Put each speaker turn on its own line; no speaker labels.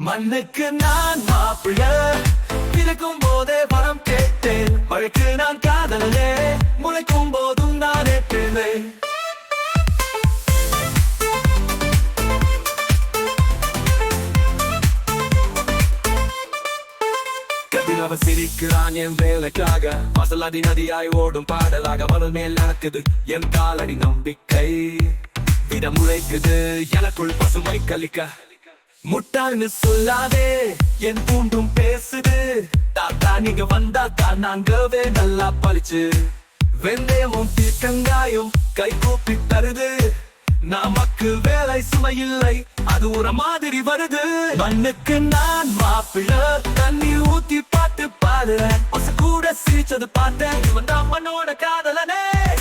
மண்ணுக்கு நான் மாப்பிள்ள கதிரவ சிரிக்கிறான் என் வேலைக்காக. மசலாதி நதியாய் ஓடும் பாடலாக மணல் மேல் நடக்குது. என் காலடி நம்பிக்கை விட முளைக்குது எனக்குள் பசுமை கலிக்க முட்டாள்னு சொல்லாதே. என் தூண்டும் பேசுது. தாத்தா நீங்க வந்தா தான் நாங்கவே நல்லா பழிச்சு. வெந்தயமும் தீர்க்கங்காயும் கை கூப்பி தருது. நமக்கு வேலை சுமையில்லை அது ஒரு மாதிரி வருது. மண்ணுக்கு நான் மாப்பிள்ள தண்ணி ஊத்தி பாட்டு பாடுறேன் பசு கூட சிரிச்சது பார்த்தேன். இவன் தான்